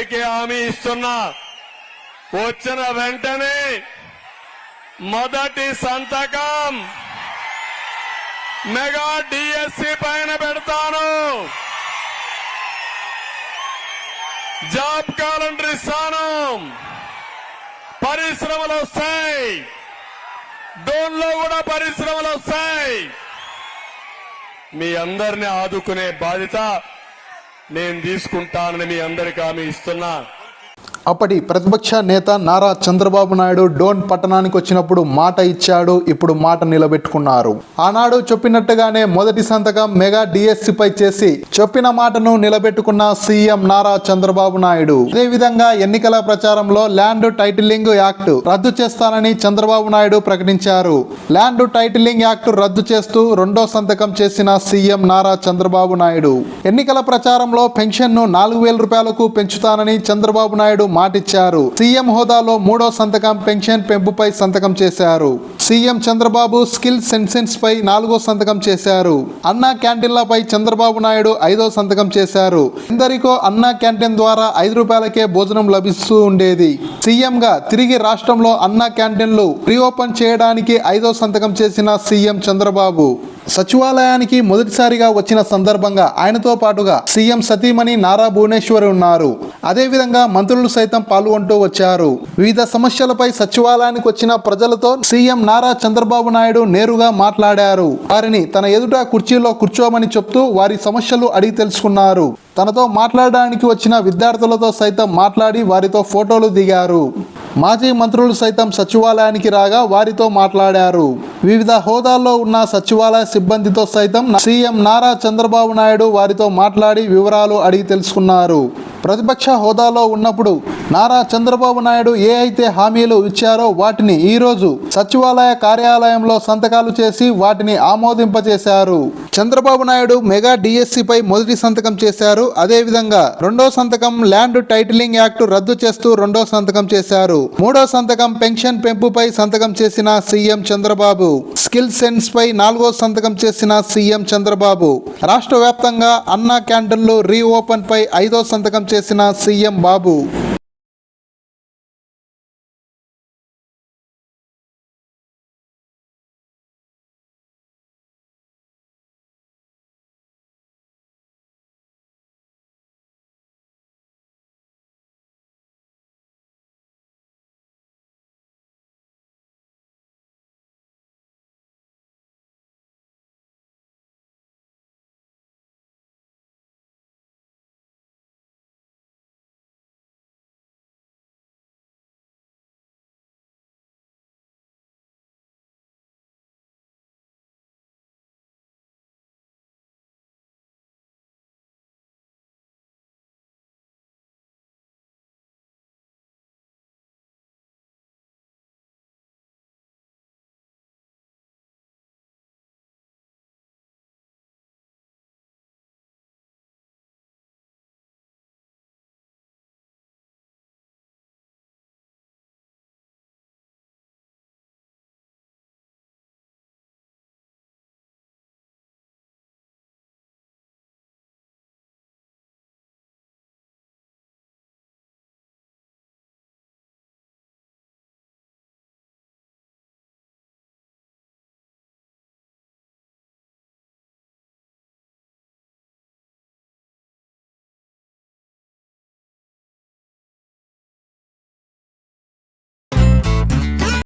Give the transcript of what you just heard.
హామీ ఇస్తున్నా. వచ్చిన వెంటనే మొదటి సంతకం మెగా డిఎస్సి పైన పెడతాను. జాబ్ క్యాలెండర్ ఇస్తాను. పరిశ్రమలు వస్తాయి. డోన్లో కూడా పరిశ్రమలు వస్తాయి. మీ అందరిని ఆదుకునే బాధ్యత నేను తీసుకుంటానని మీ అందరికీ ఆమె ఇస్తున్నా. అప్పటి ప్రతిపక్ష నేత నారా చంద్రబాబు నాయుడు డోన్ పట్టణానికి వచ్చినప్పుడు మాట ఇచ్చాడు ఇప్పుడు మాట నిలబెట్టుకున్నారు. ఆనాడు చెప్పినట్టుగానే మొదటి సంతకం మెగా డిఎస్సిపై చేసి చెప్పిన మాటను నిలబెట్టుకున్న సీఎం నారా చంద్రబాబు నాయుడు. అదేవిధంగా ఎన్నికల ప్రచారంలో ల్యాండ్ టైటిలింగ్ యాక్ట్ రద్దు చేస్తానని చంద్రబాబు నాయుడు ప్రకటించారు. ల్యాండ్ టైటిలింగ్ యాక్ట్ రద్దు చేస్తూ రెండో సంతకం చేసిన సీఎం నారా చంద్రబాబు నాయుడు. ఎన్నికల ప్రచారంలో పెన్షన్ను నాలుగు వేల రూపాయలకు పెంచుతానని చంద్రబాబు నాయుడు మాటిచ్చారు. సీఎం హోదాలో మూడో సంతకం పెన్షన్ పెంపుపై సంతకం చేశారు. సీఎం చంద్రబాబు స్కిల్ సెన్సెన్స్ పై నాలుగో సంతకం చేశారు. అన్నా క్యాంటీన్లపై చంద్రబాబు నాయుడు ఐదో సంతకం చేశారు. ఎందరికో అన్నా క్యాంటీన్ ద్వారా ఐదు రూపాయలకే భోజనం లభిస్తూ ఉండేది. సీఎం గా తిరిగి రాష్ట్రంలో అన్నా క్యాంటీన్లు రీఓపెన్ చేయడానికి ఐదో సంతకం చేసిన సీఎం చంద్రబాబు సచివాలయానికి మొదటిసారిగా వచ్చిన సందర్భంగా ఆయనతో పాటుగా సీఎం సతీమణి నారా భువనేశ్వరి ఉన్నారు. అదేవిధంగా మంత్రులు సైతం పాల్గొంటూ వచ్చారు. వివిధ సమస్యలపై సచివాలయానికి వచ్చిన ప్రజలతో సీఎం నారా చంద్రబాబు నాయుడు నేరుగా మాట్లాడారు. వారిని తన ఎదుట కుర్చీలో కూర్చోమని చెప్తూ వారి సమస్యలు అడిగి తెలుసుకున్నారు. తనతో మాట్లాడడానికి వచ్చిన విద్యార్థులతో సైతం మాట్లాడి వారితో ఫోటోలు దిగారు. మాజీ మంత్రులు సైతం సచివాలయానికి రాగా వారితో మాట్లాడారు. వివిధ హోదాల్లో ఉన్న సచివాలయ సిబ్బందితో సైతం సీఎం నారా చంద్రబాబు నాయుడు వారితో మాట్లాడి వివరాలు అడిగి తెలుసుకున్నారు. ప్రతిపక్ష హోదాలో ఉన్నప్పుడు నారా చంద్రబాబు నాయుడు ఏ అయితే హామీలు ఇచ్చారో వాటిని ఈరోజు సచివాలయ కార్యాలయంలో సంతకాలు చేసి వాటిని ఆమోదింపజేశారు. చంద్రబాబు నాయుడు మెగా డిఎస్సిపై మొదటి సంతకం చేశారు. అదేవిధంగా రెండో సంతకం ల్యాండ్ టైటిలింగ్ యాక్ట్ రద్దు చేస్తూ రెండో సంతకం చేశారు. మూడో సంతకం పెన్షన్ పెంపుపై సంతకం చేసిన సీఎం చంద్రబాబు. స్కిల్ సెన్స్ పై నాలుగో సంతకం చేసిన సీఎం చంద్రబాబు. రాష్ట్ర వ్యాప్తంగా అన్నా క్యాంటీన్లు రీఓపెన్ పై ఐదో సంతకం చేసిన సీఎం బాబు